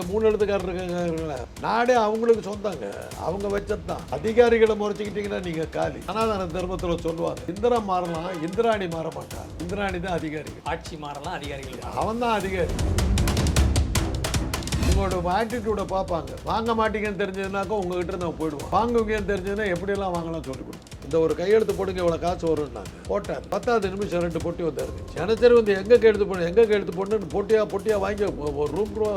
இந்த மூணு எழுத்துக்காரர் இருக்காங்கல்ல, நாடே அவங்களுக்கு சொந்தங்க. அவங்க வச்சது தான் அதிகாரிகளை முறைச்சிக்கிட்டீங்கன்னா நீங்க காலி. சனாதன தர்மத்துல சொல்லுவாங்க இந்திரா மாறலாம் இந்திராணி மாற மாட்டா இந்திராணி தான் அதிகாரிகள். ஆட்சி மாறலாம் அதிகாரிகள். அவன் தான் அதிகாரி. உங்களோட ஆட்டிடியூட பார்ப்பாங்க. வாங்க மாட்டீங்கன்னு தெரிஞ்சதுனாக்கா உங்ககிட்ட இருந்து அவன் போயிடுவான். வாங்குவீங்கன்னு தெரிஞ்சதுன்னா எப்படியெல்லாம் வாங்கலாம் சொல்லி கொடுக்கும் இந்த ஒரு கையெழுத்து போடுங்க இவ்வளோ காசு வரும்னாங்க போட்டேன். பத்தாவது நிமிஷம் ரெண்டு பொட்டி வந்தாரு. ஜனச்சரி வந்து எங்கே கையெழுத்து போடணும் எங்கே கையெழுத்து போடணும்னு பொட்டியாக பொட்டியாக வாங்கி ஒரு ரூம் ரூபா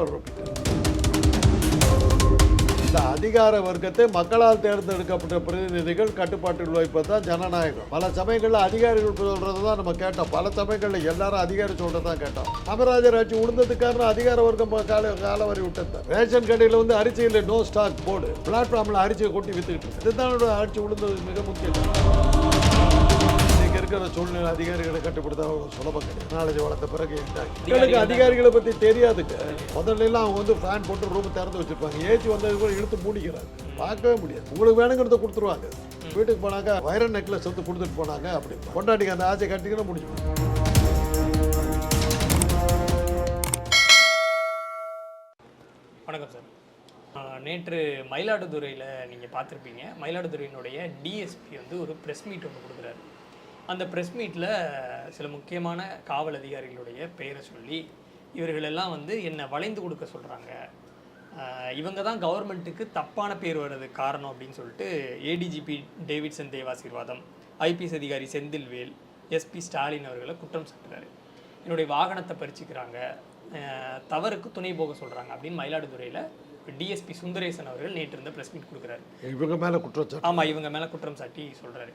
இந்த அதிகார வர்க்கத்தை மக்களால் தேர்ந்தெடுக்கப்பட்ட பிரதிநிதிகள் கட்டுப்பாட்டில் வைப்பது தான் ஜனநாயகம். பல சமயங்களில் அதிகாரிகள் சொல்றது தான் நம்ம கேட்டோம். பல சமயங்களில் எல்லாரும் அதிகாரி சொல்றது தான் கேட்டோம். காமராஜர் ஆட்சி உளுந்ததுக்காரன் அதிகார வர்க்கம் கால காலவரி விட்டது. ரேஷன் கடையில் வந்து அரிசியில் நோ ஸ்டாக் போர்டு பிளாட்ஃபார்மில் அரிசியை கொட்டி வித்துக்கிட்டு இதுதான் ஆட்சி உளுந்தது மிக முக்கியம். இருக்கிற சூழ்நிலை அதிகாரிகளை கட்டுப்படுத்த சுலபம் கிடையாது நாலேஜ் வளர்த்த பிறகு? மக்களுக்கு அதிகாரிகளை பத்தி தெரியாதுங்க. முதல்ல எல்லாம் அவங்க வந்து ஃபேன் போட்டு ரூம் திறந்து வச்சிருப்பாங்க. ஏசி வந்தது கூட இழுத்து மூடிக்கிறாங்க. பார்க்கவே முடியாது. உங்களுக்கு வேணுங்கிறத கொடுத்துருவாங்க. வீட்டுக்கு போனாக்கா வைரன் நெக்லஸ் வந்து கொடுத்துட்டு போனாங்க அப்படி. கொண்டாடிங்க அந்த ஆசை கட்டிங்கன்னா முடிச்சு வணக்கம் சார் நேற்று மயிலாடுதுறையில் நீங்கள் பார்த்துருப்பீங்க. மயிலாடுதுறையினுடைய டிஎஸ்பி வந்து ஒரு ப்ரெஸ் மீட் ஒன்று கொடுக்குறாரு. அந்த ப்ரெஸ் மீட்டில் சில முக்கியமான காவல் அதிகாரிகளுடைய பெயரை சொல்லி இவர்களெல்லாம் வந்து என்னை வளைந்து கொடுக்க சொல்கிறாங்க இவங்க தான் கவர்மெண்ட்டுக்கு தப்பான பேர் வர்றது காரணம் அப்படின்னு சொல்லிட்டு ஏடிஜிபி டேவிட்சன் தேவாசீர்வாதம் ஐபிஎஸ் அதிகாரி செந்தில்வேல் எஸ்பி ஸ்டாலின் அவர்களை குற்றம் சாட்டுறாரு. என்னுடைய வாகனத்தை பறிச்சுக்கிறாங்க. தவறுக்கு துணை போக சொல்கிறாங்க அப்படின்னு மயிலாடுதுறையில் டிஎஸ்பி சுந்தரேசன் அவர்கள் நேற்று இருந்த ப்ரெஸ் மீட் கொடுக்குறாரு. இவங்க மேல குற்றச்சாட்டு ஆமாம் இவங்க மேலே குற்றம் சாட்டி சொல்கிறாரு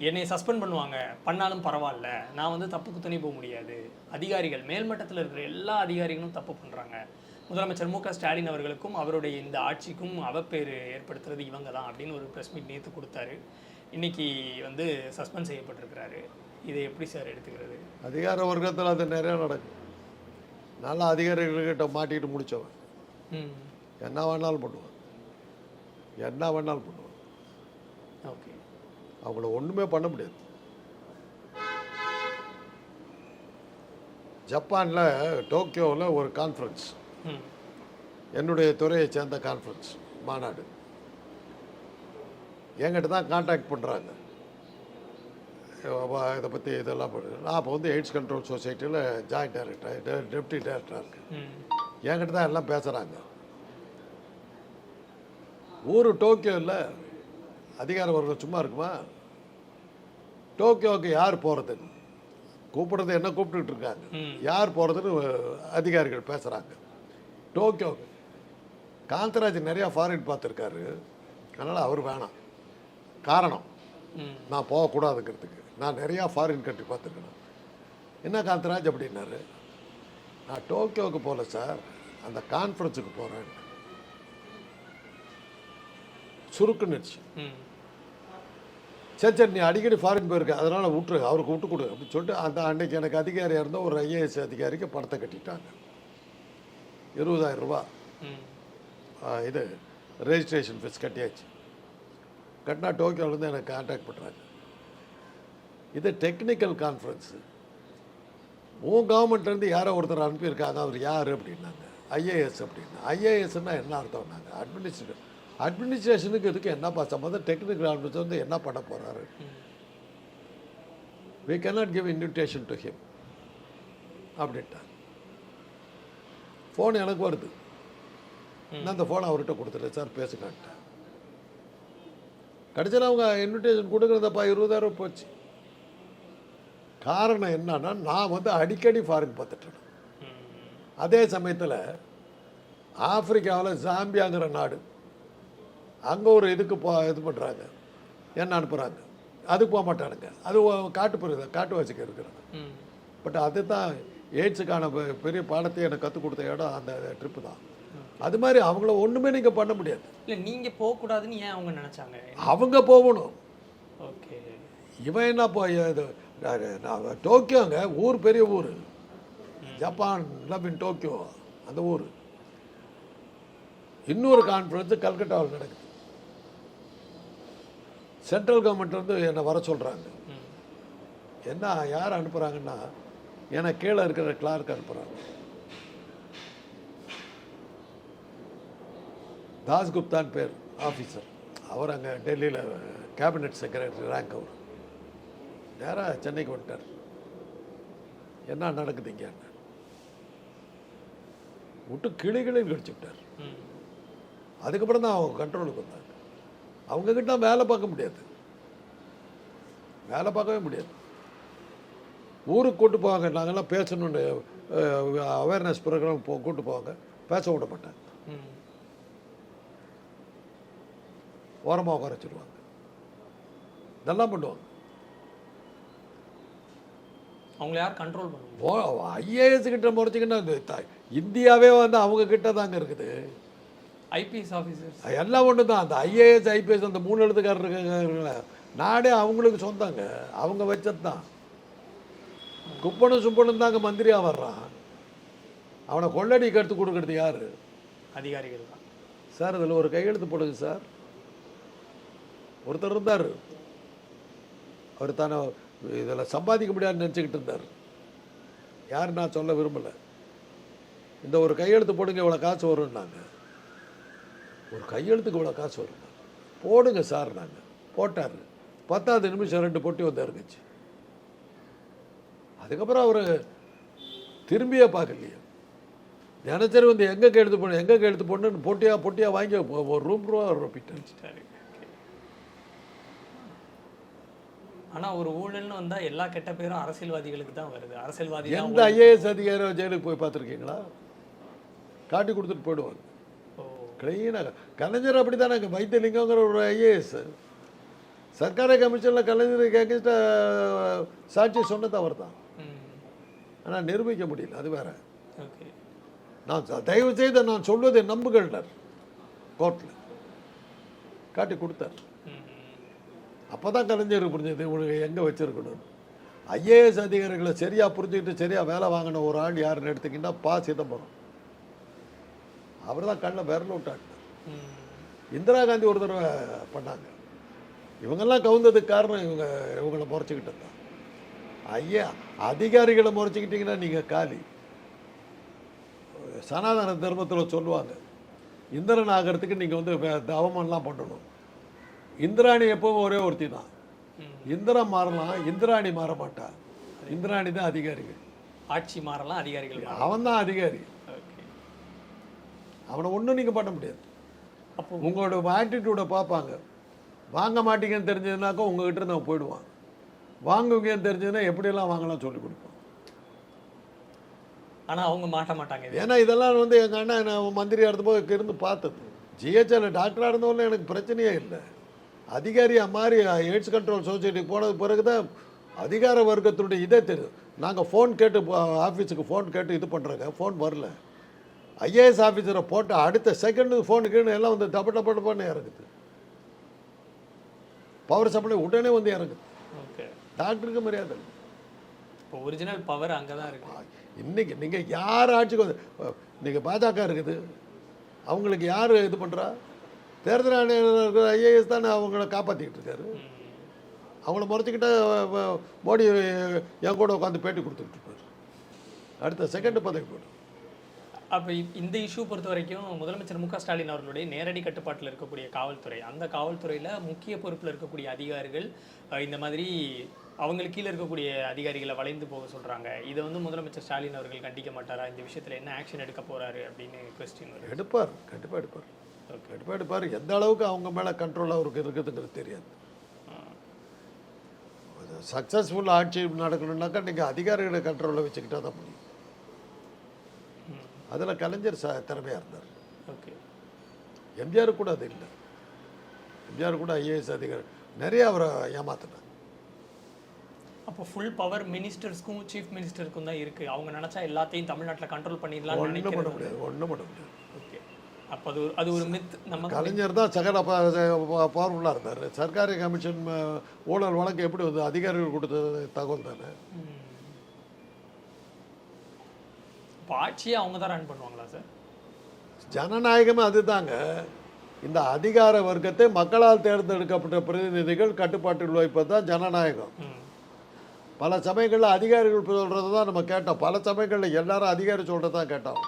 என்னை சஸ்பெண்ட் பண்ணுவாங்க. பண்ணாலும் பரவாயில்ல. நான் வந்து தப்புக்கு துணை போக முடியாது. அதிகாரிகள் மேல்மட்டத்தில் இருக்கிற எல்லா அதிகாரிகளும் தப்பு பண்ணுறாங்க முதலமைச்சர் மு க ஸ்டாலின் அவர்களுக்கும் அவருடைய இந்த ஆட்சிக்கும் அவப்பேறு ஏற்படுத்துறது இவங்க தான் அப்படின்னு ஒரு ப்ரெஸ் மீட் நேற்று கொடுத்தாரு. இன்னைக்கு வந்து சஸ்பெண்ட் செய்யப்பட்டிருக்கிறாரு. இதை எப்படி சார் எடுத்துக்கிறது? அதிகார வர்க்கத்தில் அது நிறைய நடக்கும் நல்ல அதிகாரிகள்கிட்ட மாட்டிக்கிட்டு முடிச்சவன். ம். என்ன வேணாலும் பண்ணுவான். என்ன வேணாலும் பண்ணுவான். ஓகே. அவங்கள ஒன்றுமே பண்ண முடியாது. ஜப்பானில் டோக்கியோவில் ஒரு கான்ஃபரன்ஸ் என்னுடைய துறையை சேர்ந்த கான்ஃபரன்ஸ் மாநாடு. என்கிட்ட தான் காண்டாக்ட் பண்ணுறாங்க இதை பற்றி இதெல்லாம் பண்ணு. நான் அப்போ வந்து எய்ட்ஸ் கண்ட்ரோல் சொசைட்டியில் ஜாயிண்ட் டைரக்டர் டெப்டி டைரக்டராக இருக்கேன். என்கிட்ட தான் எல்லாம் பேசுகிறாங்க ஊர் டோக்கியோவில் அதிகார வர்க்கம் சும்மா இருக்குமா? டோக்கியோவுக்கு யார் போகிறது கூப்பிடுறது என்ன கூப்பிட்டுட்டு இருக்காங்க. யார் போகிறதுன்னு அதிகாரிகள் பேசுகிறாங்க டோக்கியோவுக்கு. காந்தராஜ் நிறையா ஃபாரின் பார்த்துருக்காரு. அதனால் அவர் வேணாம். காரணம் நான் போகக்கூடாதுங்கிறதுக்கு. நான் நிறையா ஃபாரின் கண்ட்ரி பார்த்துருக்கேன். என்ன காந்தராஜ் அப்படின்னாரு? நான் டோக்கியோவுக்கு போகல சார். அந்த கான்ஃபரன்ஸுக்கு போகிறேன் சுருக்குன்னுச்சு ம். சரி சரி நீ அடிக்கடி ஃபாரின் போயிருக்க அதனால் விட்டுரு அவருக்கு விட்டு கொடு அப்படின்னு சொல்லிட்டு அந்த அன்னைக்கு எனக்கு அதிகாரியாக இருந்த ஒரு ஐஏஎஸ் அதிகாரிக்கு பணத்தை கட்டிட்டாங்க. இருபதாயிரம் ரூபா. இது ரெஜிஸ்ட்ரேஷன் ஃபீஸ் கட்டியாச்சு. கட்டினா டோக்கியோவிலேருந்து எனக்கு கான்டாக்ட் பண்ணுறாங்க இது டெக்னிக்கல் கான்ஃபரன்ஸு உன் கவர்மெண்ட்லேருந்து யாரோ ஒருத்தர் அனுப்பியிருக்காங்க அவர் யார் அப்படின்னாங்க. ஐஏஎஸ் அப்படின்னா ஐஏஎஸ்னா என்ன அர்த்தம்னாங்க? அட்மினிஸ்ட்ரேஷன் அட்மினிஸ்ட்ரேஷனுக்கு இதுக்கு என்னப்பா சம்மந்தம் டெக்னிக்கல் ஆஃபீஸர் வந்து என்ன பண்ண போகிறாரு we cannot give invitation to him. அப்படின்ட்டாங்க ஃபோன் எனக்கு வருது. நான் அந்த ஃபோனை அவர்கிட்ட கொடுத்துட்டேன். சார் பேசுங்கன்ட்டேன் கடைசியில் அவங்க இன்விடேஷன் கொடுக்குறதப்பா இருபதாயிரம் போச்சு. காரணம் என்னன்னா நான் வந்து அடிக்கடி ஃபாரின் பார்த்துட்டேன். அதே சமயத்தில் ஆப்பிரிக்காவில் ஜாம்பியாங்கிற நாடு அங்கே ஒரு இதுக்கு போ இது பண்ணுறாங்க என்ன அனுப்புகிறாங்க அதுக்கு போக மாட்டானுங்க. அது காட்டுப்புற காட்டுவாசிக்கு இருக்கிறாங்க ம். பட் அதுதான் எய்ட்ஸுக்கான பெ- பெரிய பாடத்தை எனக்கு கற்றுக் கொடுத்த இடம் அந்த ட்ரிப்பு தான். அது மாதிரி அவங்கள ஒன்றுமே நீங்கள் பண்ண முடியாது. இல்லை நீங்கள் போகக்கூடாதுன்னு ஏன் அவங்க நினச்சாங்க? அவங்க போகணும். ஓகே. இவன் என்ன போ இது நான் நான் டோக்கியோங்க ஊர் பெரிய ஊர். ஜப்பான் லவ் இன் டோக்கியோ அந்த ஊர். இன்னொரு கான்ஃபரன்ஸு கல்கட்டாவில் நடக்குது. சென்ட்ரல் கவர்மெண்ட் வந்து என்னை வர சொல்கிறாங்க என்ன யார் அனுப்புகிறாங்கன்னா எனக்கு கீழே இருக்கிற கிளார்க் அனுப்புகிறாங்க தாஸ்குப்தான் பேர் ஆஃபீஸர் அவர் அங்கே டெல்லியில் கேபினட் செக்ரட்டரி ரேங்க் அவர் நேராக சென்னைக்கு வந்துட்டார். என்ன நடக்குது இங்கே? விட்டு கிளி கிளின்னு கடிச்சு விட்டார் அதுக்கப்புறம் தான் அவங்க கண்ட்ரோலுக்கு வந்தாங்க அவங்கக்கிட்ட வேலை பார்க்க முடியாது. வேலை பார்க்கவே முடியாது. ஊருக்கு கூட்டு போவாங்க. நாங்கெல்லாம் பேசணுன்னு அவேர்னஸ் ப்ரோக்ராம் போ கூட்டு போவாங்க. பேச விட மாட்டாங்க ஓரமாக உட்கார வச்சிருவாங்க. இதெல்லாம் பண்ணுவாங்க. அவங்கள யார் கண்ட்ரோல் பண்ணுவாங்க? ஐஏஎஸ் கிட்ட முறைச்சிக்கிட்டா இந்தியாவே வந்து அவங்க கிட்ட தாங்க இருக்குது. ஐபிஎஸ் ஆஃபீஸர்ஸ் எல்லாம் ஒன்று தான் அந்த ஐஏஎஸ் ஐபிஎஸ் அந்த மூணு எழுத்துக்காரர் இருக்காங்க நாடே அவங்களுக்கு சொந்தங்க. அவங்க வச்சது தான் குப்பனும் சுப்பனும் தாங்க மந்திரியாக வர்றான். அவனை கொள்ளடிக்கு எடுத்து கொடுக்கறது யாரு? அதிகாரிகள் தான். சார் இதில் ஒரு கையெழுத்து போடுங்க சார். ஒருத்தர் இருந்தார். அவர் தானே இதில் சம்பாதிக்க முடியாதுன்னு நினச்சிக்கிட்டு இருந்தார். யார் நான் சொல்ல விரும்பலை. இந்த ஒரு கையெழுத்து போடுங்க இவ்வளோ காசு வரும்னாங்க. ஒரு கையெழுத்துக்கு இவ்வளோ காசு வரும்? போடுங்க சார் நாங்கள் போட்டார். பத்தாவது நிமிஷம் ரெண்டு பொட்டி வந்து இறங்குச்சு அதுக்கப்புறம் அவர் திரும்பியே பார்க்கலையே. தினசரி வந்து எங்கே கையெழுத்து போடணும் எங்கே கையெழுத்து போடணும்னு பொட்டியா பொட்டியா வாங்கி ஒரு ரூம் ரூபா ரொப்பிட்டார் வச்சுட்டாரு ஆனா ஒரு ஊழல்னு வந்தா எல்லா கெட்ட பேரும் அரசியல்வாதிகளுக்கு தான் வருது. அரசியல்வாதி எந்த ஐஏஎஸ் அதிகாரி ஜெயிலுக்கு போய் பார்த்துருக்கீங்களா? காட்டி கொடுத்துட்டு போயிடுவாங்க. கிளீனாக கலைஞர் அப்படி தானே வைத்தியலிங்கங்கிற ஒரு ஐஏஎஸ் சர்க்கார கமிஷனில் கலைஞர் கேட்க சாட்சி சொன்னது அவர் தான் ஆனால் நிரூபிக்க முடியல. அது வேற. நான் தயவு செய்து நான் சொல்வதை நம்புகிறார் கோர்ட்டில் காட்டி கொடுத்தார். அப்போ தான் கலைஞர் புரிஞ்சது இவனுக்கு எங்கே வச்சிருக்கணும்? ஐஏஎஸ் அதிகாரிகளை சரியாக புரிஞ்சுக்கிட்டு சரியாக வேலை வாங்கின ஒரு ஆள் யாருன்னு எடுத்தீங்கன்னா பா சிதம்பரம். அவர் தான் கண்ணை விரல ம். இந்திரா காந்தி ஒரு தடவை பண்ணாங்க. இவங்கெல்லாம் கவுந்ததுக்கு காரணம் இவங்க இவங்களை முறைச்சிக்கிட்டு தான். ஐயா அதிகாரிகளை முறைச்சிக்கிட்டீங்கன்னா நீங்கள் காலி. சனாதன தர்மத்தில் சொல்லுவாங்க இந்திரன் ஆகிறதுக்கு நீங்கள் வந்து தவமெல்லாம் பண்ணணும். இந்திராணி எப்பவும் ஒரே ஒருத்தி தான். ம். இந்திரன் மாறலாம் இந்திராணி மாற மாட்டா இந்திராணி தான் அதிகாரிகள். ஆட்சி மாறலாம் அதிகாரிகள் அவன் தான் அதிகாரி. அவனை ஒன்றும் நீங்கள் பண்ண முடியாது. அப்போ உங்களோட ஆட்டிடியூடை பார்ப்பாங்க. வாங்க மாட்டீங்கன்னு தெரிஞ்சதுனாக்கா உங்ககிட்ட அவன் போயிடுவான். வாங்குவீங்கன்னு தெரிஞ்சதுன்னா எப்படியெல்லாம் வாங்கலாம் சொல்லி கொடுப்போம் ஆனா அவங்க மாட்ட மாட்டாங்க ஏன்னா இதெல்லாம் வந்து எங்கள் அண்ணன் நான் மந்திரியாக இருந்தபோது இருந்து பார்த்தது. ஜிஹெச்எல் டாக்டராக இருந்தவொடனே எனக்கு பிரச்சனையே இல்லை. அதிகாரியாக மாறி எய்ட்ஸ் கண்ட்ரோல் சொசைட்டிக்கு போனது பிறகு தான் அதிகார வர்க்கத்தினுடைய இதே தெரியும் நாங்கள் ஃபோன் கேட்டு ஆஃபீஸுக்கு ஃபோன் கேட்டு இது பண்ணுறோங்க ஃபோன் வரல. ஐஏஎஸ் ஆஃபீஸரை போட்டு அடுத்த செகண்டு ஃபோனுக்குன்னு எல்லாம் வந்து டப்ப டப்ப டப்பன்னு இறங்குது. பவர் சப்ளை உடனே வந்து இறங்குது. ஓகே. டாக்டருக்கு மரியாதை இப்போ ஒரிஜினல் பவர் அங்கே தான் இருக்கு. இன்னைக்கு நீங்கள் யார் ஆட்சிக்கு வந்து இன்னைக்கு பாஜக இருக்குது. அவங்களுக்கு யார் இது பண்ணுறா தேர்தல் ஆணையர் இருக்கிற ஐஏஎஸ் தானே அவங்கள காப்பாற்றிக்கிட்டு இருக்காரு. அவங்கள முறைச்சிக்கிட்ட மோடி என் கூட உட்காந்து பேட்டி கொடுத்துட்டு இருப்பாரு. அடுத்த செகண்ட் பதவி போய்டும் அப்போ இந்த இஷ்யூ பொறுத்த வரைக்கும் முதலமைச்சர் மு க ஸ்டாலின் அவர்களுடைய நேரடி கட்டுப்பாட்டில் இருக்கக்கூடிய காவல்துறை அந்த காவல்துறையில் முக்கிய பொறுப்பில் இருக்கக்கூடிய அதிகாரிகள் இந்த மாதிரி அவங்களுக்கு கீழே இருக்கக்கூடிய அதிகாரிகளை வளைந்து போக சொல்கிறாங்க இதை வந்து முதலமைச்சர் ஸ்டாலின் அவர்கள் கண்டிக்க மாட்டாரா? இந்த விஷயத்தில் என்ன ஆக்ஷன் எடுக்க போறாரு அப்படின்னு கொஸ்டின் எடுப்பார் கண்டிப்பாக எடுப்பார். கண்டிப்பாக எடுப்பார். எந்த அளவுக்கு அவங்க மேலே கண்ட்ரோல் அவருக்கு இருக்குதுங்கிறது தெரியாது. சக்ஸஸ்ஃபுல் ஆட்சி நடக்கணும்னாக்கா நீங்கள் அதிகாரிகளை கண்ட்ரோலில் வச்சுக்கிட்டா தான் முடியும். அதில் கலைஞர் ச திறமையாக இருந்தார். ஓகே. எம்ஜிஆர் கூட அது இல்லை. எம்ஜிஆர் கூட ஐஏஎஸ் அதிகாரி நிறைய அவரை ஏமாத்தினார் அப்போ ஃபுல் பவர் மினிஸ்டர்ஸ்க்கும் சீஃப் மினிஸ்டருக்கும் தான் இருக்கு. அவங்க நினைச்சா எல்லாத்தையும் தமிழ்நாட்டில் கண்ட்ரோல் பண்ணிடலாம்னு ஒன்றும் பண்ண முடியாது ஒன்றும் பண்ண முடியாது. ஓகே. அப்போ அது அது ஒரு மித் நம்ம கலைஞர் தான் சகல பவர்ஃபுல்லாக இருந்தார். சர்க்காரி கமிஷன் ஊழல் வழக்கு எப்படி வந்து அதிகாரிகள் கொடுத்த தகவல் தானே? ஆட்சியை அவங்க தான் ரன் பண்ணுவாங்களா சார் ஜனநாயகமே அதுதாங்க. இந்த அதிகார வர்க்கத்தை மக்களால் தேர்ந்தெடுக்கப்பட்ட பிரதிநிதிகள் கட்டுப்பாட்டில் வைப்பது தான் ஜனநாயகம் பல சமயங்களில் அதிகாரிகள் சொல்கிறது தான் நம்ம கேட்டோம். பல சமயங்களில் எல்லாரும் அதிகாரி சொல்கிறது தான் கேட்டோம்.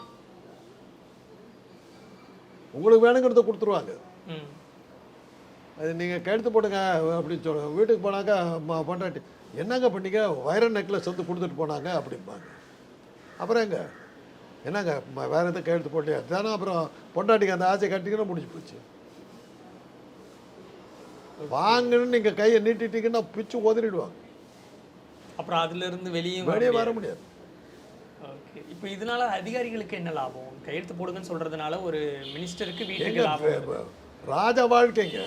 உங்களுக்கு வேணுங்கிறத கொடுத்துருவாங்க. ம். அது நீங்கள் கழுத்து போடுங்க அப்படின்னு சொல்ல வீட்டுக்கு போனாக்கா ம- பொண்டாட்டி என்னங்க பண்ணீங்க? வைர நெக்லஸ் வந்து கொடுத்துட்டு போனாங்க அப்படிம்பாங்க. அப்புறம் எங்க? என்னங்க வேற எதுவும் கையெழுத்து போட்டியா தானே அப்புறம் பொண்டாட்டிக்கு அந்த ஆசை கட்டிங்கன்னா முடிஞ்சு போச்சு. வாங்கன்னு நீங்கள் கையை நீட்டிட்டீங்கன்னா பிச்சு உதறிடுவாங்க அப்புறம் அதுல இருந்து வெளியே வெளியே வர முடியாது. ஓகே. இப்போ இதனால அதிகாரிகளுக்கு என்ன லாபம்? கையெழுத்து போடுங்கன்னு சொல்றதுனால ஒரு மினிஸ்டருக்கு வீட்டுக்கு லாபம் ராஜ வாழ்க்கைங்க.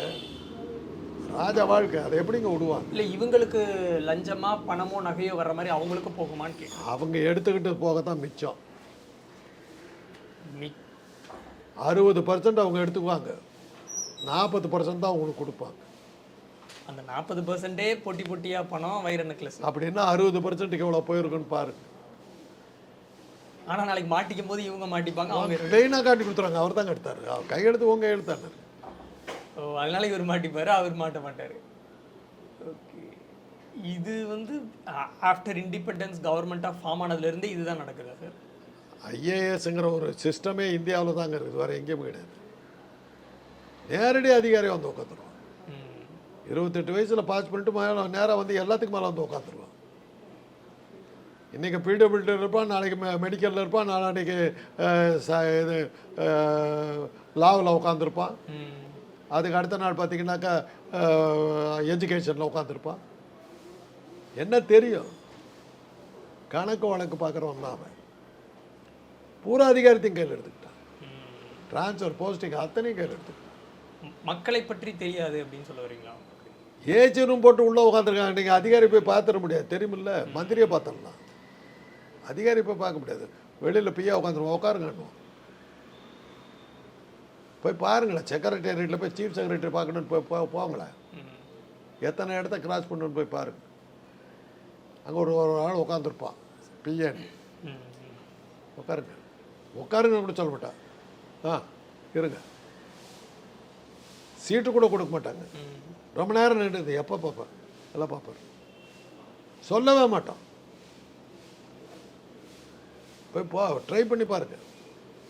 ராஜ வாழ்க்கை அதை எப்படிங்க விடுவாங்க? இல்ல இவங்களுக்கு லஞ்சமா பணமோ நகையோ வர்ற மாதிரி அவங்களுக்கு போகுமான்னு கேட்குறேன் அவங்க எடுத்துக்கிட்டு போகத்தான் மிச்சம். மி- அறுபது பர்சன்ட் அவங்க எடுத்துக்குவாங்க. நாற்பது பர்சன்ட் தான் அவங்களுக்கு கொடுப்பாங்க. அந்த நாற்பது பர்சன்டே பொட்டி பொட்டியா பணம் வைர நெக்லஸ் அப்படின்னா அறுபது பர்சன்ட்டுக்கு எவ்வளோ போயிருக்குன்னு பாருங்க. ஆனா நாளைக்கு மாட்டிக்கும் போது இவங்க மாட்டிப்பாங்க அவங்க ட்ரெயினாக காட்டி கொடுத்துறாங்க. அவர் தாங்க எடுத்தாரு அவர் கையெழுத்து உங்க கையெழுத்தாரு ஓ அதனால இவர் மாட்டிப்பாரு அவர் மாட்ட மாட்டாரு. ஓகே. இது வந்து ஆஃப்டர் இண்டிபெண்டன்ஸ் கவர்மெண்ட்டாக ஃபார்ம் ஆனதுலேருந்து இதுதான் நடக்குதா சார்? ஐஏஎஸ்ங்கிற ஒரு சிஸ்டமே இந்தியாவில் தாங்க இருக்குது வேறு எங்கேயும் கிடையாது. நேரடி அதிகாரி வந்து உட்காந்துருவான் ம். இருபத்தெட்டு வயசில் பாஸ் பண்ணிட்டு மேலே நேராக வந்து எல்லாத்துக்கும் மேலே வந்து உட்காந்துருவான் இன்றைக்கி பிடபிள்டி இருப்பான் நாளைக்கு மெ மெடிக்கலில் இருப்பான் நாளைக்கு இது லாவில் உட்காந்துருப்பான் அதுக்கு அடுத்த நாள் பார்த்தீங்கன்னாக்கா எஜுகேஷனில் உட்காந்துருப்பான் என்ன தெரியும்? கணக்கு வழக்கு பார்க்குறவன் தான் அவன். பூரா அதிகாரத்தையும் கையில் எடுத்துக்கிட்டான். ட்ரான்ஸ்ஃபர் போஸ்டிங் அத்தனையும் கையில் எடுத்துக்கிட்டான். மக்களை பற்றி தெரியாது அப்படின்னு சொல்ல வரீங்களா? ஏசி ரூம் போட்டு உள்ளே உட்காந்துருக்காங்க நீங்கள் அதிகாரி போய் பார்த்துட முடியாது. தெரியுமில்ல? மந்திரியை பார்த்துடலாம். அதிகாரி போய் பார்க்க முடியாது. வெளியில் பியா உட்காந்துருவோம் உட்காருங்க போய் பாருங்களேன் செக்ரட்டேரியட்டில் போய் சீஃப் செக்ரட்டரி பார்க்கணுன்னு போய் போ போங்களேன் எத்தனை இடத்த கிராஸ் பண்ணணும்னு போய் பாருங்க. அங்கே ஒரு ஒரு ஆள் உட்காந்துருப்பான் பிஎன். உட்காருங்க உட்காருங்க கூட சொல்ல மாட்டான் ஆ இருங்க. சீட்டு கூட கொடுக்க மாட்டாங்க. ரொம்ப நேரம் நின்றுது. எப்போ பார்ப்பேன் எல்லாம் பார்ப்பார். சொல்லவே மாட்டோம். போய் போ ட்ரை பண்ணி பாருங்க.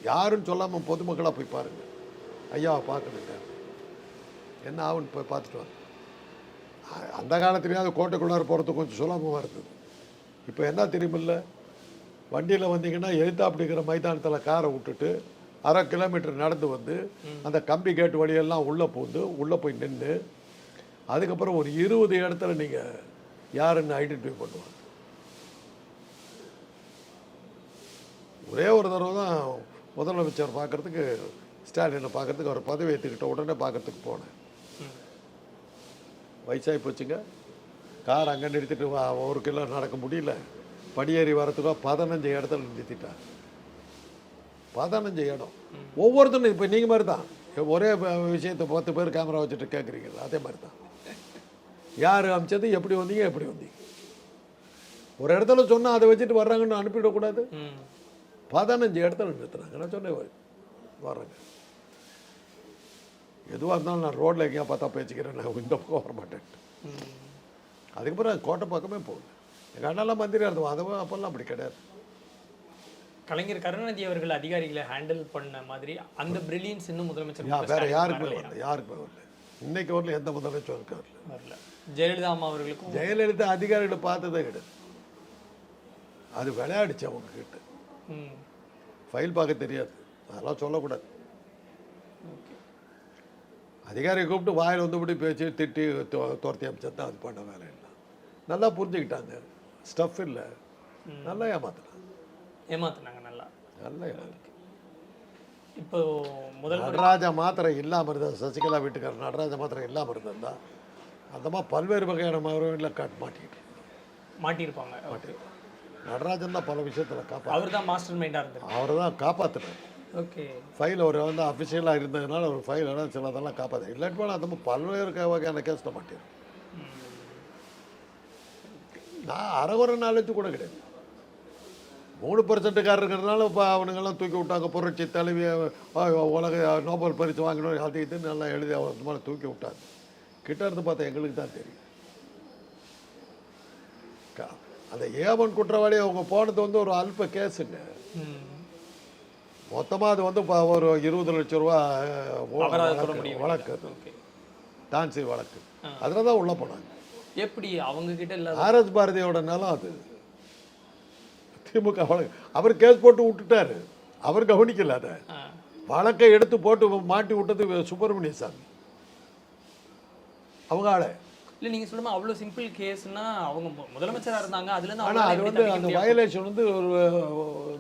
யாருன்னு சொல்லாமல் பொதுமக்களாக போய் பாருங்க. ஐயாவை பார்க்கணுங்க. என்ன ஆகுன்னு போய் பார்த்துட்டு வாங்க. அந்த காலத்துலேயாவது கோட்டைக்குள்ளார போகிறது கொஞ்சம் சுலபமாக இருந்தது இப்போ என்ன தெரியுமில்ல? வண்டியில் வந்தீங்கன்னா எழுத்தாப்பிடிக்கிற மைதானத்தில் காரை விட்டுட்டு அரை கிலோமீட்டர் நடந்து வந்து அந்த கம்பி கேட் வழியெல்லாம் உள்ளே பூந்து உள்ளே போய் நின்று அதுக்கப்புறம் ஒரு இருபது இடத்துல நீங்கள் யாருன்னு ஐடென்டிஃபை பண்ணுவாங்க. ஒரே ஒரு தடவை தான் முதலமைச்சர் பார்க்கறதுக்கு ஸ்டாலினை பார்க்கறதுக்கு அவர் பதவி ஏற்றுக்கிட்ட உடனே பார்க்கறதுக்கு போனேன். வயசாகி போச்சுங்க. கார் அங்கே நிறுத்திட்டு ஒரு கிலோ நடக்க முடியல. படியேறி வரத்துக்கோ பதினஞ்சு இடத்துல நிறுத்திட்டார் பதினஞ்சு இடம். ஒவ்வொருத்தரும் இப்போ நீங்கள் மாதிரி தான் ஒரே விஷயத்தை பத்து பேர் கேமரா வச்சுட்டு கேட்குறீங்களா அதே மாதிரி தான் யார் அமிச்சது எப்படி வந்தீங்க எப்படி வந்தீங்க? ஒரு இடத்துல சொன்னால் அதை வச்சுட்டு வர்றாங்கன்னு அனுப்பிடக்கூடாது? ம். பதினஞ்சு இடத்துல நிறுத்துறாங்க. நான் சொன்னேன் வர்றேங்க. எதுவாக இருந்தாலும் நான் ரோட்டில் எங்கேயா பார்த்தா பேசிக்கிறேன் நான் இந்த பக்கம் வர மாட்டேன். அதுக்கப்புறம் கோட்டை பக்கமே போகல. எங்கள் அண்ணாலாம் மந்திரியாக இருந்தோம் அதுவும் அப்போல்லாம் அப்படி கிடையாது. கலைஞர் கருணாநிதி அவர்கள் அதிகாரிகளை ஹேண்டில் பண்ண மாதிரி அந்த பிரில்லியன்ஸ் இன்னும் முதலமைச்சர் வேற யாருக்குமே? வரல யாருக்குமே வரல இன்னைக்கு வரல எந்த முதலமைச்சரும் இருக்காரு வரல. ஜெயலலிதா அம்மா அவர்களுக்கும் ஜெயலலிதா அதிகாரிகளை பார்த்ததே கிடையாது. அது விளையாடிச்சு அவங்க கிட்ட ம். ஃபைல் பார்க்க தெரியாது. அதெல்லாம் சொல்லக்கூடாது. அதிகாரியை கூப்பிட்டு வாயில் வந்தபடி பேச்சு திட்டி துரத்தி அமைச்சது தான் அது பண்ண வேலை இல்லை. நல்லா புரிஞ்சுக்கிட்டாங்க. ஸ்டஃப் இல்லை. நல்லா ஏமாத்தலாம் ஏமாத்துனாங்க நல்லா. நல்லா ஏமாத்தலாம் இப்போ முதல் நடராஜா மாத்திரை இல்லாமல் இருந்தது சசிகலா வீட்டுக்காரர் நடராஜா மாத்திரை இல்லாமல் இருந்திருந்தா அந்த மாதிரி பல்வேறு வகையான மருந்துகளில் காட்டு மாட்டிக்கிட்டு. மாட்டியிருப்பாங்க. நடராஜன் தான் பல விஷயத்தில் காப்பா அவர் தான் மாஸ்டர் மைண்டாக இருந்தார் அவரை தான் காப்பாற்றினார் ஓகே. ஃபைல் அவர் வந்து அஃபிஷியலாக இருந்ததுனால ஒரு ஃபைல் எல்லாம் சிலதெல்லாம் காப்பாற்ற இல்லாட்டி போனால் அந்த மாதிரி பல்வேறு வகையான கேஸில் மாட்டேன் நான் அறகுறை நாலேஜ் கூட கிடையாது. மூணு பர்சன்ட்டுக்காரர் இருக்கிறதுனால இப்போ அவனுங்கெல்லாம் தூக்கி விட்டாங்க. புரட்சி தலைவி உலக நோபல் பரிசு வாங்கணும் அது இதுன்னு நல்லா எழுதி அவர் மேலே தூக்கி விட்டாங்க. கிட்ட இருந்து பார்த்தா எங்களுக்கு தான் தெரியும். க- அந்த ஏவன் குற்றவாளி அவங்க போனது வந்து ஒரு அல்ப கேஸுங்க. மொத்தமாக அது வந்து ஒரு இருபது லட்ச ரூபா வழக்கு டான்சி வழக்கு அதில் தான் உள்ளே போனாங்க. எப்படி அவங்க கிட்ட இல்லாத ஆர்எஸ் பாரதியோட நிலம் அது. திமுக அவர் கேஸ் போட்டு விட்டுட்டாரு. அவர் கவனிக்கல அதை. வழக்கை எடுத்து போட்டு மாட்டி விட்டது சுப்பிரமணிய சாமி. அவங்க ஆளு. இல்ல நீங்க சொல்லுமா அவ்வளவு சிம்பிள் கேஸ்னா அவங்க மு- முதலமைச்சரா இருந்தாங்க அதுல இருந்து ஆனால் அது வந்து அந்த வயலேஷன் வந்து ஒரு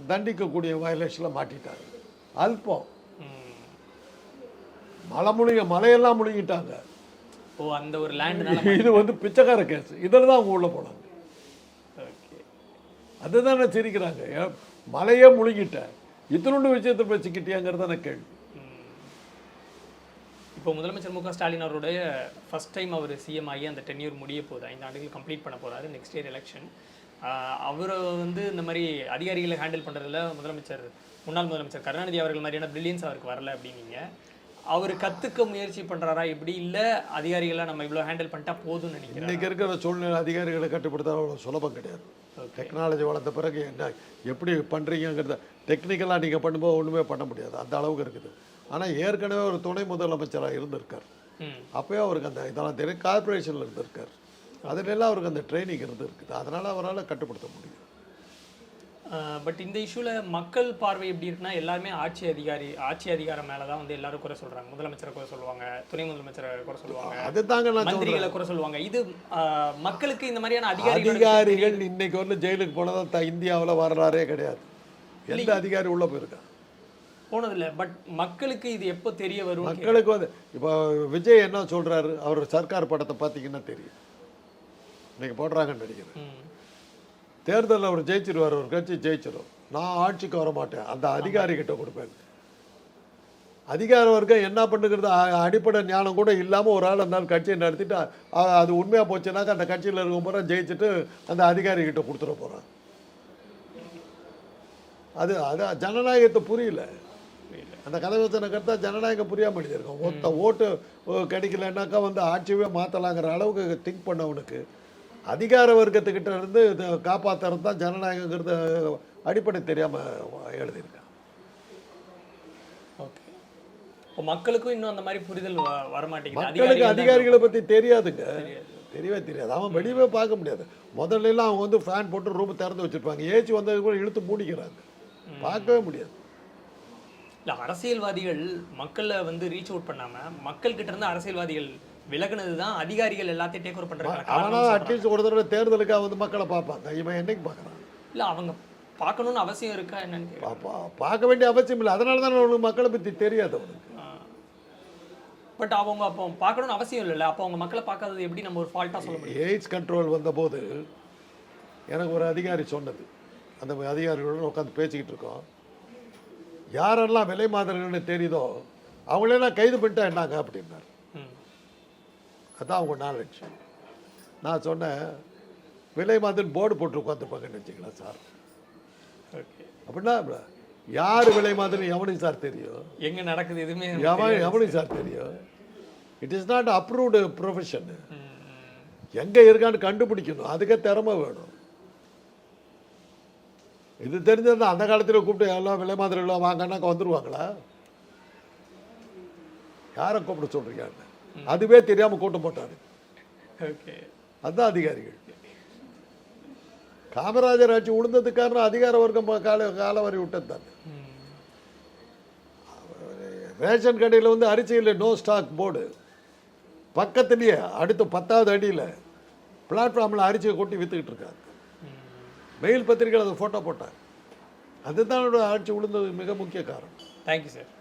தண்டிக்கக்கூடிய வயலேஷனில் மாட்டிட்டாங்க அல்பம். மலை முழுங்க மலையெல்லாம் முழுங்கிட்டாங்க ஓ அந்த ஒரு லேண்ட்னால இது வந்து பிச்சைக்கார கேஸ். இதில் தான் அவங்க உள்ள போனாங்க. ஓகே. அதுதானே சிரிக்கிறாங்க. ஏன் மலையே முழுங்கிட்டேன் இத்தினொண்டு விஷயத்தை வச்சுக்கிட்டியாங்கிறது தான் கேள்வி. இப்போ முதலமைச்சர் மு க ஸ்டாலின் அவருடைய ஃபர்ஸ்ட் டைம் அவர் சிஎம் ஆகி அந்த டென்யூர் முடிய போகுது. ஐந்து ஆண்டுகள் கம்ப்ளீட் பண்ண போறாரு நெக்ஸ்ட் இயர் எலெக்ஷன் அவரை வந்து இந்த மாதிரி அதிகாரிகளை ஹேண்டில் பண்றதுல முதலமைச்சர் முன்னாள் முதலமைச்சர் கருணாநிதி அவர்கள் மாதிரியான பிரில்லியன்ஸ் அவருக்கு வரல அப்படின்னீங்க. அவர் கத்துக்க முயற்சி பண்றாரா? இப்படி இல்ல? அதிகாரிகளை நம்ம இவ்வளவு ஹேண்டில் பண்ணிட்டா போதும்னு நினைக்கிறேன் இன்னைக்கு இருக்கிற சூழ்நிலை அதிகாரிகளை கட்டுப்படுத்த அவ்வளோ சுலபம் கிடையாது. டெக்னாலஜி வளர்ந்த பிறகு என்ன எப்படி பண்ணுறீங்கிறத டெக்னிக்கலாக நீங்கள் பண்ணும்போது ஒன்றுமே பண்ண முடியாது. அந்த அளவுக்கு இருக்குது. ஆனால் ஏற்கனவே ஒரு துணை முதலமைச்சராக இருந்திருக்கார். அப்போயே அவருக்கு அந்த இதெல்லாம் தெரியும் கார்பரேஷனில் இருந்திருக்கார். அதுலெல்லாம் அவருக்கு அந்த ட்ரைனிங் இருந்திருக்குது. அதனால் அவரால் கட்டுப்படுத்த முடியும். பட் இந்த இஷ்யூவில் மக்கள் பார்வை எப்படி இருக்குன்னா எல்லாருமே ஆட்சி அதிகாரி ஆட்சி அதிகாரம் மேலே தான் வந்து எல்லாரும் குறை சொல்றாங்க. முதலமைச்சரை குறை சொல்லுவாங்க துணை முதலமைச்சரை குறை சொல்லுவாங்க நான் சொல்றேன். மந்திரிகளை குறை சொல்லுவாங்க. இது மக்களுக்கு இந்த மாதிரியான அதிகாரிகள் அதிகாரிகள் இன்னைக்கு வந்து ஜெயிலுக்கு போனதா இந்தியாவில் வரலாறே கிடையாது. எந்த அதிகாரி உள்ளே போயிருக்கா? போனதில்லை. பட் மக்களுக்கு இது எப்போ தெரிய வரும் மக்களுக்கு வந்து இப்போ விஜய் என்ன சொல்றாரு? அவர் சர்க்கார் படத்தை பார்த்தீங்கன்னா தெரியும். இன்னைக்கு போடுறாங்கன்னு நினைக்கிறேன். தேர்தலில் அவர் ஜெயிச்சிருவார் ஒரு கட்சி ஜெயிச்சிரும். நான் ஆட்சிக்கு வர மாட்டேன் அந்த அதிகாரிகிட்ட கொடுப்பேன். அதிகார வர்க்கம் என்ன பண்ணுங்கிறது அடிப்படை ஞானம் கூட இல்லாமல் ஒரு ஆள் அந்த ஆள் கட்சியை நடத்திட்டு அது உண்மையாக போச்சுனாக்கா அந்த கட்சியில் இருக்கும் போகிற ஜெயிச்சுட்டு அந்த அதிகாரிகிட்ட கொடுத்துட போகிறான் அது அது ஜனநாயகத்தை புரியல. அந்த கதவச்சனை கருத்தா ஜனநாயகம் புரியாம எழுதியிருக்கோம். ஒத்த ஓட்டு கிடைக்கலன்னாக்கா வந்து ஆட்சியவே மாற்றலாங்கிற அளவுக்கு திங்க் பண்ணவனுக்கு அதிகார வர்க்கத்துக்கிட்ட இருந்து இதை காப்பாத்துறது தான் ஜனநாயகங்கிறது அடிப்படை தெரியாமல் எழுதியிருக்கான் ஓகே. மக்களுக்கும் இன்னும் அந்த மாதிரி புரிதல் வ- வர மாட்டேங்குது மக்களுக்கு அதிகாரிகள் பற்றி தெரியாதுங்க. தெரியவே தெரியாது. அவன் வெளியவே பார்க்க முடியாது. முதல்ல எல்லாம் அவங்க வந்து ஃபேன் போட்டு ரூம் திறந்து வச்சிருப்பாங்க. ஏசி வந்தது கூட இழுத்து மூடிக்கிறாங்க. பார்க்கவே முடியாது. இல்ல அரசியல்வாதிகள் மக்களை வந்து ரீச் அவுட் பண்ணாம மக்கள் கிட்ட இருந்து அரசியல்வாதிகள் விலகுனது தான் அதிகாரிகள் எல்லாத்தையும் டேக் ஓவர் பண்றாங்க ஆனால் அட்லீஸ்ட் ஒரு தடவை தேர்தலுக்காக வந்து மக்களை பார்ப்பாங்க இவன் என்னைக்கு பார்க்குறான்? இல்ல அவங்க பார்க்கணும்னு அவசியம் இருக்கா என்னன்னு பார்க்க வேண்டிய அவசியம் இல்லை. அதனால தான் அவனுக்கு மக்களை பற்றி தெரியாது அவனுக்கு. பட் அவங்க அப்போ பார்க்கணும்னு அவசியம் இல்லைல்ல? அப்போ அவங்க மக்களை பார்க்காதது எப்படி நம்ம ஒரு ஃபால்ட்டா சொல்ல முடியும்? எய்ட்ஸ் கண்ட்ரோல் வந்தபோது எனக்கு ஒரு அதிகாரி சொன்னது. அந்த அதிகாரிகளோட உட்காந்து பேசிக்கிட்டு இருக்கோம். யாரெல்லாம் விலை மாதிரிகள்னு தெரியுதோ அவங்களெல்லாம் கைது பண்ணிட்டா என்னங்க அப்படின்னாரு. ம். அதான் அவங்க நாலேஜ் நான் சொன்னேன் விலை மாதிரி போர்டு போட்டு உட்காந்துருப்பாங்கன்னு வச்சுக்கலாம் சார்? ஓகே அப்படின்னா யார் விலை மாதிரி எவனுக்கு சார் தெரியும்? எங்க நடக்குது எதுவுமே எவன் எவனுக்கு சார் தெரியும்? It is not approved profession. எங்கே இருக்கான்னு கண்டுபிடிக்கணும். அதுக்கே திறமை வேணும். இது தெரிஞ்சிருந்தா அந்த காலத்தில் கூப்பிட்டு எல்லாம் விலை மாதிரி எல்லாம் வாங்கன்னாக்கா வந்துருவாங்களா? யாரை கூப்பிட சொல்றீங்க அதுவே தெரியாமல் கூட்டம் போட்டாரு. ஓகே. அதுதான் அதிகாரிகள். காமராஜர் ஆட்சி உளுந்தது காரணம் அதிகார வர்க்கம் கால காலவரி விட்டது தான். ரேஷன் கடையில் வந்து அரிசியில் நோ ஸ்டாக் போர்டு பக்கத்துலேயே அடுத்த பத்தாவது அடியில் பிளாட்ஃபார்மில் அரிசியை கொட்டி விற்றுக்கிட்டு இருக்காங்க. மெயில் பத்திரிகையில் அதை ஃபோட்டோ போட்டாங்க அதுதான் ஆட்சி விழுந்தது மிக முக்கிய காரணம். Thank you sir